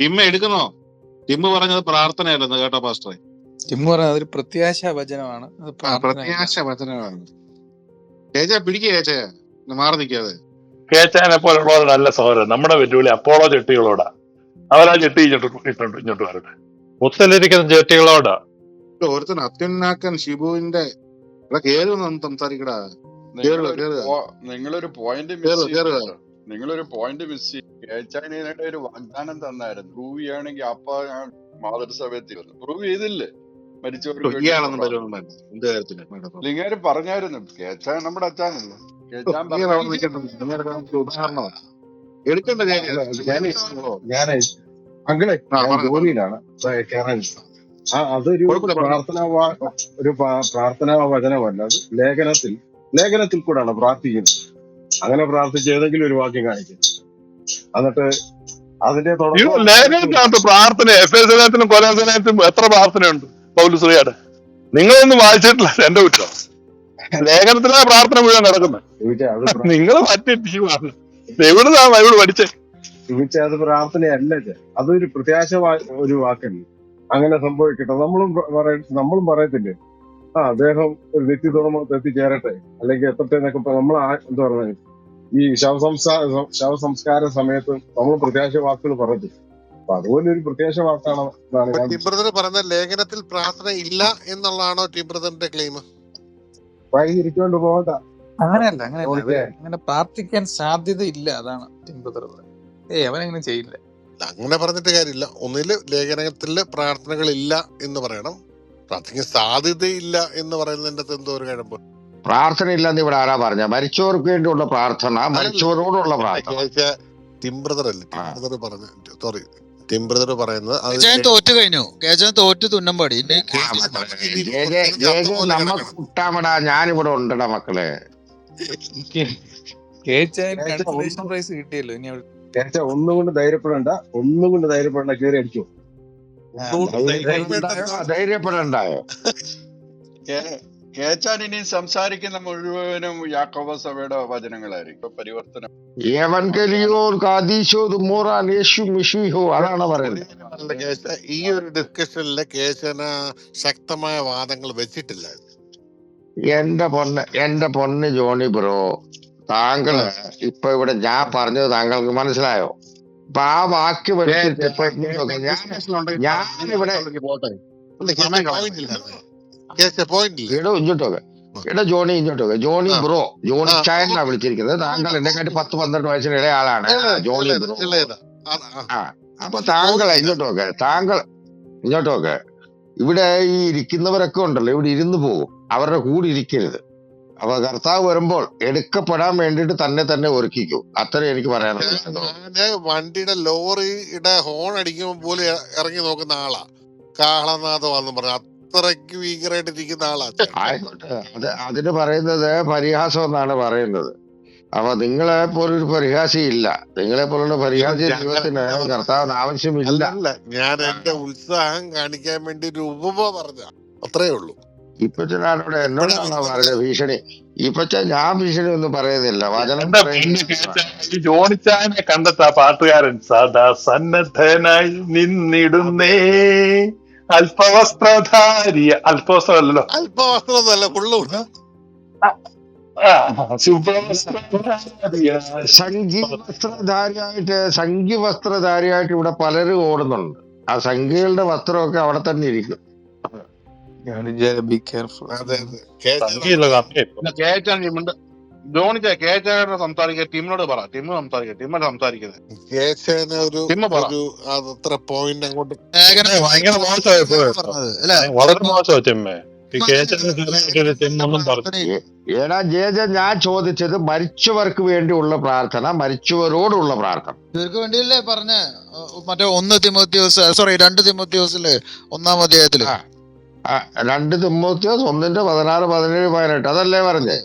ടിമ്മ എടുക്കണോ ടിമ്മ പറഞ്ഞത് പ്രാർത്ഥനയല്ലെന്ന് കേട്ടോ പാസ്റ്ററെ. ടിമ്മ പറഞ്ഞത് അതൊരു പ്രത്യാശ വചനമാണ്. പ്രത്യാശ വചനമാണ്. ചേച്ചാ പിടിക്കുക ചേച്ചാ. മാറി നിൽക്കാതെ. കേച്ചാനെ പോലുള്ളവരോടല്ല സഹോദരൻ. നമ്മുടെ വെല്ലുവിളി അപ്പോളോ ചെട്ടികളോടാ. അവരാ ചെട്ടി ഇങ്ങോട്ട് ഇങ്ങോട്ട് ഇങ്ങോട്ട് വരട്ടെ. മുത്തലിരിക്കുന്ന ചെട്ടികളോടാ. ഒരുത്തൻ അത്യുന്നാക്കൻ ഷിബുവിന്റെ ഇവിടെ കേറുന്ന സംസാരിക്കടാ. കേറുക നിങ്ങളൊരു പോയിന്റ് കേറുക നിങ്ങളൊരു പോയിന്റ് മിസ് ചെയ്തു. ഒരു വാഗ്ദാനം തന്നായിരുന്നു. പ്രൂവ് ചെയ്യുകയാണെങ്കിൽ അപ്പ ഞാൻ മാതൃസഭയത്തിൽ വന്നു പ്രൂവ് ചെയ്തില്ലേ? മരിച്ചവർക്ക്? ലിങ്ങാര് പറഞ്ഞായിരുന്നു. കേച്ചാൻ നമ്മുടെ അച്ഛനല്ലേ? എടുക്കണ്ട അങ്കിളെ ഞാൻ ജോലിയിലാണ്. അതൊരു പ്രാർത്ഥനാ ഒരു പ്രാർത്ഥനാ വചനമല്ല അത് ലേഖനത്തിൽ ലേഖനത്തിൽ കൂടാണ് പ്രാർത്ഥിക്കുന്നത്. അങ്ങനെ പ്രാർത്ഥിച്ച് ഏതെങ്കിലും ഒരു വാക്യം കാണിക്കും. എന്നിട്ട് അതിന്റെ ലേഖനത്തിനകത്ത് പ്രാർത്ഥന എഫ് എസ് ലേഖനത്തിനും കൊലത്തിനും എത്ര പ്രാർത്ഥനയുണ്ട്? പൗലുശ്രീയുടെ നിങ്ങളൊന്നും വായിച്ചിട്ടില്ല എന്റെ കുറ്റം. ലേഖനത്തിലാ പ്രാർത്ഥന മുഴുവൻ കിടക്കുന്നത് നിങ്ങൾ മറ്റേ ടീമാണ് എവിടുന്നാ ഇവിടെ പഠിച്ചേ? ചോദിച്ചാ അത് പ്രാർത്ഥനയല്ല അതൊരു പ്രത്യാശ ഒരു വാക്കല്ലേ. അങ്ങനെ സംഭവിക്കട്ടെ. നമ്മളും പറയ നമ്മളും പറയത്തില്ലേ? ആ അദ്ദേഹം ഒരു നിത്യതോമത്ത് എത്തിച്ചേരട്ടെ അല്ലെങ്കിൽ എത്തട്ടെ എന്നൊക്കെ നമ്മൾ ആ- എന്താ പറയുന്നത് ഈ ശവസംസ്കാര ശവസംസ്കാര സമയത്ത് നമ്മൾ പ്രത്യാശ വാക്കുകൾ പറഞ്ഞു. അപ്പൊ അതുപോലെ ഒരു പ്രത്യാശ വാക്കാണ് എന്നാണ് ടിം ബ്രദർ പറഞ്ഞ ലേഖനത്തിൽ പ്രാർത്ഥന ഇല്ല എന്നുള്ളതാണോ ടിം ബ്രദറിന്റെ ക്ലെയിം വൈകിരിക്കൊണ്ട് പോകണ്ട. അങ്ങനെയല്ല അങ്ങനെ അങ്ങനെ പ്രാർത്ഥിക്കാൻ സാധ്യത ഇല്ല അതാണ് ടിംബു ഏ അവൻ അങ്ങനെ ചെയ്യില്ല. അങ്ങനെ പറഞ്ഞിട്ട് കാര്യമില്ല. ഒന്നിൽ ലേഖനത്തിൽ പ്രാർത്ഥനകളില്ല എന്ന് പറയണം. പ്രാർത്ഥിക്കാൻ സാധ്യതയില്ല എന്ന് പറയുന്നതിന്റെ അകത്ത് എന്തോ ഒരു കഴമ്പ്. പ്രാർത്ഥന ഇല്ലെന്ന് ഇവിടെ ആരാ പറഞ്ഞ? മരിച്ചവർക്ക് വേണ്ടിയുള്ള പ്രാർത്ഥന മരിച്ചവരോടുള്ള പ്രാർത്ഥന. ടിം ബ്രദർ അല്ലേ? ടിംബ്രദർ സോറി ടിംബ്രദർ പറയുന്നത് തോറ്റു കഴിഞ്ഞു. തോറ്റു കുട്ടാമടാ ഞാനിവിടെ ഉണ്ടടാ മക്കളെ. പ്രൈസ് കിട്ടിയല്ലോ ഇനി ധൈര്യപ്പെടണ്ട ഒന്നും കൊണ്ട് ധൈര്യപ്പെടണ്ട കേറി അടിച്ചു. ധൈര്യപ്പെടണ്ടായോ? കേച്ചാൻ ഇനി സംസാരിക്കുന്ന മുഴുവനും യാക്കോബ സഭയുടെ വചനങ്ങളായിരിക്കും. പരിവർത്തനം പരിവർത്തനം ഏവൻകലിയോ കാദീശോ തുമോറാൻ യേശു മിഷുഹോ അതാണ് പറയുന്നത്. ഈ ഒരു ഡിസ്കഷനിൽ കേശന ശക്തമായ വാദങ്ങൾ വെച്ചിട്ടില്ല. എന്റെ പൊന്ന് എന്റെ പൊന്ന് ജോണി ബ്രോ താങ്കൾ ഇപ്പൊ ഇവിടെ ഞാൻ പറഞ്ഞത് താങ്കൾക്ക് മനസ്സിലായോ? അപ്പൊ ആ വാക്ക് ഞാനിവിടെ പോയിന്റ് ഇല്ല. ഇടോ ജോണി ഇങ്ങോട്ടൊക്കെ ജോണി ബ്രോ ജോണി ചായനാ ചായ വിളിച്ചിരിക്കുന്നത്. താങ്കൾ എന്നെ കാട്ടി പത്ത് പന്ത്രണ്ട് വയസ്സിന് ഇളയ ആളാണ്. Johnny bro. ആ, അപ്പൊ താങ്കൾ ഇങ്ങോട്ടൊക്കെ താങ്കൾ ഇങ്ങോട്ടൊക്കെ ഇവിടെ ഈ ഇരിക്കുന്നവരൊക്കെ ഉണ്ടല്ലോ. ഇവിടെ ഇരുന്ന് പോകും അവരുടെ കൂടെ ഇരിക്കരുത്. അപ്പൊ കർത്താവ് വരുമ്പോൾ എടുക്കപ്പെടാൻ വേണ്ടിയിട്ട് തന്നെ തന്നെ ഒരുക്കിക്കും. അത്രേ എനിക്ക് പറയാനുള്ളത് വണ്ടിയുടെ ലോറിയുടെ ഹോൺ അടിക്കുമ്പോൾ പോലും ഇറങ്ങി നോക്കുന്ന ആളാ. കാഹളനാഥമാന്ന് പറഞ്ഞു അത്രയ്ക്ക് ഭീകരമായിട്ട് ഇരിക്കുന്ന ആളാ. ആയിക്കോട്ടെ. അത് അതിന് പറയുന്നത് പരിഹാസം എന്നാണ് പറയുന്നത്. അപ്പൊ നിങ്ങളെ പോലൊരു പരിഹാസി ഇല്ല നിങ്ങളെ പോലുള്ള പരിഹാസി പറഞ്ഞ കർത്താവിന് ആവശ്യമില്ല. ഞാൻ. എന്റെ ഉത്സാഹം കാണിക്കാൻ വേണ്ടി ഒരു ഉപമ പറഞ്ഞ അത്രേ ഉള്ളൂ. ഇപ്പച്ചനാണോടെ എന്നോടാണോ പറഞ്ഞത് ഭീഷണി? ഇപ്പച്ച ഞാൻ ഭീഷണി ഒന്നും പറയുന്നില്ല. വചനം ജോണിച്ചായനെ കണ്ടെത്ത പാട്ടുകാരൻ. സദാ സന്നദ്ധനായി നിന്നിടുന്നേ. അല്പവസ്ത്രധാരിയ അല്പവസ്ത്രമല്ലോ അല്പവസ്ത്രമല്ലോ ഫുള്ളു വസ്ത്രധാരിയായിട്ട് സംഘി വസ്ത്രധാരിയായിട്ട് ഇവിടെ പലരും ഓടുന്നുണ്ട്. ആ സംഘികളുടെ വസ്ത്രമൊക്കെ അവിടെ തന്നെ ഇരിക്കും. ബി കെയർഫുൾ അതെ അതെ. കേശവ സംഖ്യയില്ല കമ്മിയാ ഇപ്പൊ പിന്നെ കേറ്റാൻ ടിമ്മുണ്ട് ജോണിച്ച കേറ്റാൻ സംസാരിക്കുക ടിമ്മിനോട് പറ. ടീം സംസാരിക്കുക ടിമ്മ സംസാരിക്കുന്നത്. കേശവന് ഒരു ടീമ പറ. ഒരു അത് അത്ര പോയിന്റ് അങ്ങോട്ട് ഏ, ഭയങ്കര മോശമായി പോയി. കേട്ടോ പറഞ്ഞത് അല്ലെ. വളരെ മോശമായി ചെമ്മേ ഈ ചെറിയ ചെമ്മൊന്നും പറഞ്ഞു ഏ- ജേജ ഞാൻ ചോദിച്ചത് മരിച്ചവർക്ക് വേണ്ടിയുള്ള പ്രാർത്ഥന മരിച്ചവരോടുള്ള പ്രാർത്ഥന. ഇവർക്ക് വേണ്ടിയല്ലേ പറഞ്ഞ? മറ്റേ ഒന്ന് തിമോത്യോസ് സോറി രണ്ട് തിമോത്യോസിൽ ഒന്നാം അധ്യായത്തിൽ. ആ, രണ്ട് തിമ്മോത്യോസ് ഒന്നിന്റെ പതിനാറ് പതിനേഴ് പതിനെട്ട് അതല്ലേ പറഞ്ഞേ?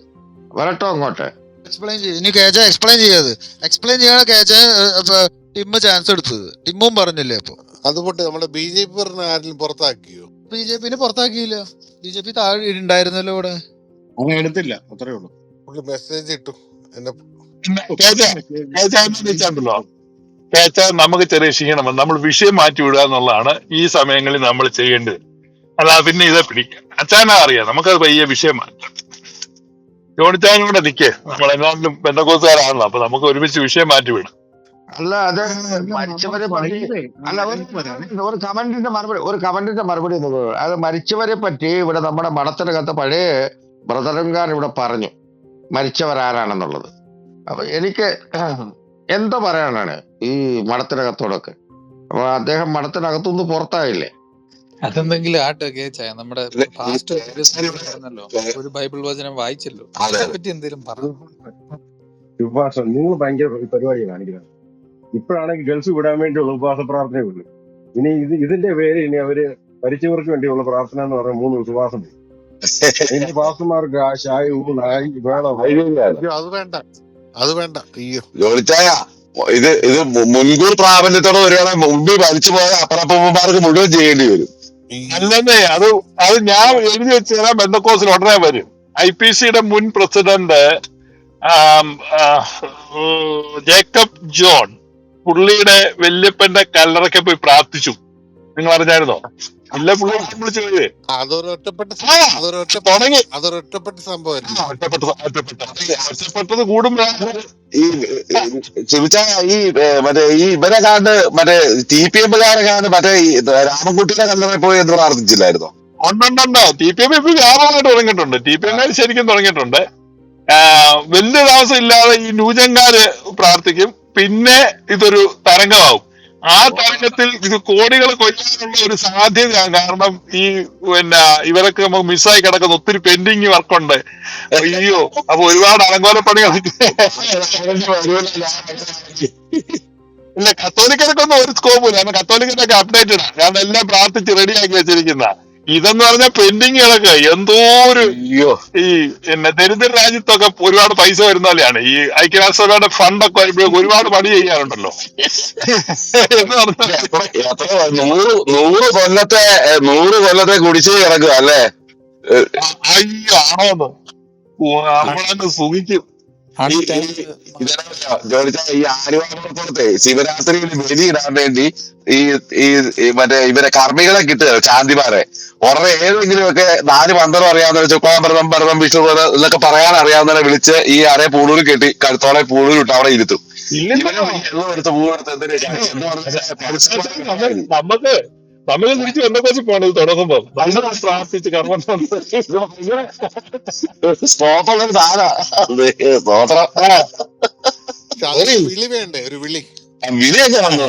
വരട്ടോ അങ്ങോട്ട്. എക്സ്പ്ലെയിൻ ഇനി കേച്ച എക്സ്പ്ലെയിൻ ചെയ്യാത്. എക്സ്പ്ലെയിൻ ചെയ്യാൻ കേച്ച ടിമ്മ് ചാൻസ് എടുത്തത്. ടിമ്മും പറഞ്ഞില്ലേ അപ്പൊ? അതുകൊണ്ട് നമ്മുടെ ബി ജെ പി പറഞ്ഞ ആരെങ്കിലും പുറത്താക്കിയോ? ബി ജെ പിന്നെ പുറത്താക്കിയില്ല. ബി ജെ പി താഴെ ഉണ്ടായിരുന്നല്ലോ ഇവിടെ. അങ്ങനെ എടുത്തില്ല അത്രേ ഉള്ളൂ. പുള്ളി മെസ്സേജ് ഇട്ടു. എന്നെ കേച്ചാൽ നമുക്ക് ചെറിയ ക്ഷീണം നമ്മൾ വിഷയം മാറ്റി വിടുക എന്നുള്ളതാണ് ഈ സമയങ്ങളിൽ നമ്മൾ ചെയ്യേണ്ടത്. അല്ലാതെ പിന്നെ ഇതെ പിടിക്കാം. അച്ഛനാ അറിയാം നമുക്കത് പയ്യെ വിഷയം മാറ്റാം ജോണിച്ചാനും കൂടെ നിക്കേ. നമ്മൾ എന്നാലും ബന്ധക്കോസുകാരാണല്ലോ അപ്പൊ നമുക്ക് ഒരുമിച്ച് വിഷയം മാറ്റി വിടാം. അല്ല അത് മരിച്ചവരെ പറ്റി അല്ല ഒരു ഒരു കമന്റിന്റെ മറുപടി ഒരു കമന്റിന്റെ മറുപടി ഒന്ന്. അത് മരിച്ചവരെ പറ്റി ഇവിടെ നമ്മുടെ മണത്തിനകത്ത് പഴയ ബ്രദറുംകാർ ഇവിടെ പറഞ്ഞു. മരിച്ചവരാരാണെന്നുള്ളത്. അപ്പൊ എനിക്ക് എന്തോ പറയാനാണ് ഈ മണത്തിനകത്തോടൊക്കെ അപ്പൊ അദ്ദേഹം മഠത്തിനകത്തുനിന്ന് പുറത്തായില്ലേ? അതെന്തെങ്കിലും ആട്ടെ കേച്ചായ നമ്മുടെ ഒരു ബൈബിൾ വചനം വായിച്ചല്ലോ. പറ്റി എന്തെങ്കിലും പറഞ്ഞു ഉപവാസം. നിങ്ങൾ ഭയങ്കര പരിപാടി കാണിക്കുന്നത്. ഇപ്പോഴാണെങ്കിൽ ഗൾഫ് വിടാൻ വേണ്ടിയുള്ള ഉപവാസ പ്രാർത്ഥനയേ ഉള്ളൂ. ഇനി ഇത് ഇതിന്റെ പേര് ഇനി അവർ മരിച്ചവർക്ക് വേണ്ടിയുള്ള പ്രാർത്ഥന എന്ന് പറഞ്ഞ മൂന്ന് ഉപവാസം ഇനി പാസ്റ്റർമാർക്ക് ആ ചായ ഊണായി വേണം. അയ്യോ അത് വേണ്ട. അത് വേണ്ട. അയ്യോ. ജോലിച്ചായ ഇത് ഇത് മുൻകൂർ പ്രാബല്യത്തോടെ വരികയാണെങ്കിൽ മുമ്പിൽ മരിച്ചു പോയ അപ്പറപ്പന്മാർക്ക് മുഴുവൻ ചെയ്യേണ്ടി വരും. അല്ലെന്നേ അത് അത് ഞാൻ എഴുതി വെച്ച് തരാം ബന്ധക്കോസിൽ ഉടനെ വരും. ഐ പി സിയുടെ മുൻ പ്രസിഡന്റ് ജേക്കബ് ജോൺ പുള്ളിയുടെ വല്യപ്പന്റെ കല്ലറയ്ക്ക് പോയി പ്രാർത്ഥിച്ചു. നിങ്ങൾ അറിഞ്ഞായിരുന്നോ ഇല്ല പുള്ളി വിളിച്ചു അതൊരു ഒറ്റപ്പെട്ട തുടങ്ങി. ഒറ്റപ്പെട്ട ഒറ്റപ്പെട്ടത് കൂടുമ്പോ ഈ ചിവിച്ചായ ഈ മറ്റേ ഈ ഇവരെ കാണ്ട് മറ്റേ ടി പി എമ്മുകാരെ കാണ്ട് മറ്റേ രാമൻകുട്ടിനെ രാമൻകുട്ടിയുടെ പോയി എന്ന് പ്രാർത്ഥിച്ചില്ലായിരുന്നോ? ഉണ്ടുണ്ടുണ്ട്. ടി പി എം ഇപ്പൊ വ്യാപകമായിട്ട് തുടങ്ങിയിട്ടുണ്ട്. ടി പി എം ശരിക്കും തുടങ്ങിയിട്ടുണ്ട്. വലിയ താമസം ഇല്ലാതെ ഈ ന്യൂജൻകാര് പ്രാർത്ഥിക്കും. പിന്നെ ഇതൊരു തരംഗമാവും. ആ തരംഗത്തിൽ കോടികൾ കൊല്ലാനുള്ള ഒരു സാധ്യത കാരണം ഈ പിന്നെ ഇവരൊക്കെ നമുക്ക് മിസ്സായി കിടക്കുന്ന. ഒത്തിരി പെൻഡിങ് വർക്കുണ്ട്. അയ്യോ അപ്പൊ ഒരുപാട് അലങ്കോല പണികൾ ഇല്ല കത്തോലിക്കർക്കൊന്നും ഒരു സ്കോപ്പ് ഇല്ല. കാരണം കത്തോലിക്കനൊക്കെ അപ്ഡേറ്റഡാ കാരണം എല്ലാം പ്രാർത്ഥിച്ച് റെഡിയാക്കി വെച്ചിരിക്കുന്ന ഇതെന്ന് പറഞ്ഞ പെൻഡിങ് കിടക്കുക എന്തോ ഒരു അയ്യോ. ഈ പിന്നെ ദരിദ്ര രാജ്യത്തൊക്കെ ഒരുപാട് പൈസ വരുന്ന പോലെയാണ്. ഈ ഐക്യരാഷ്ട്രസഭയുടെ ഫണ്ടൊക്കെ വരുമ്പോഴേക്കും ഒരുപാട് പണി ചെയ്യാറുണ്ടല്ലോ. എന്ന് പറഞ്ഞാൽ എത്ര എത്ര നൂറ് നൂറ് കൊല്ലത്തെ ഏ, നൂറ് കൊല്ലത്തെ കുടിശ്ശിക കിടക്കുക അല്ലേ? ഏ, അയ്യോ ആണോന്ന്? ഓ, നമ്മളങ്ങ് സുഖിക്കും. ഇടാൻ ജോലിച്ചാ ഈ ശിവരാത്രിയിൽ ബലിയിടാൻ വേണ്ടി ഈ ഈ മറ്റേ ഇവരെ കർമ്മികളെ കിട്ടുക ചാന്തിമാരെ ഉടനെ ഏതെങ്കിലും ഒക്കെ നാല് മന്ത്രം അറിയാവുന്ന ചുക്കാമ്പരതം ഭരതം വിഷ്ണു ഇതൊക്കെ എന്നൊക്കെ പറയാൻ അറിയാവുന്നവരെ വിളിച്ച് ഈ അരെ പൂളൂര് കെട്ടി കഴുത്തോളെ പൂളൂര് ഇട്ട് അവിടെ ഇരുത്തും. പൂവെടുത്ത് എന്തിനാ? നമുക്ക് നമുക്ക് തിരിച്ച് എന്തൊക്കെ പോകണം ഇത് തുടങ്ങുമ്പോ. നമ്മൾ പ്രാർത്ഥിച്ച് കർമ്മം സ്തോത്രം സ്തോത്രം. വിളി വേണ്ടേ ഒരു വിളി? വിളിയൊക്കെ വന്നു.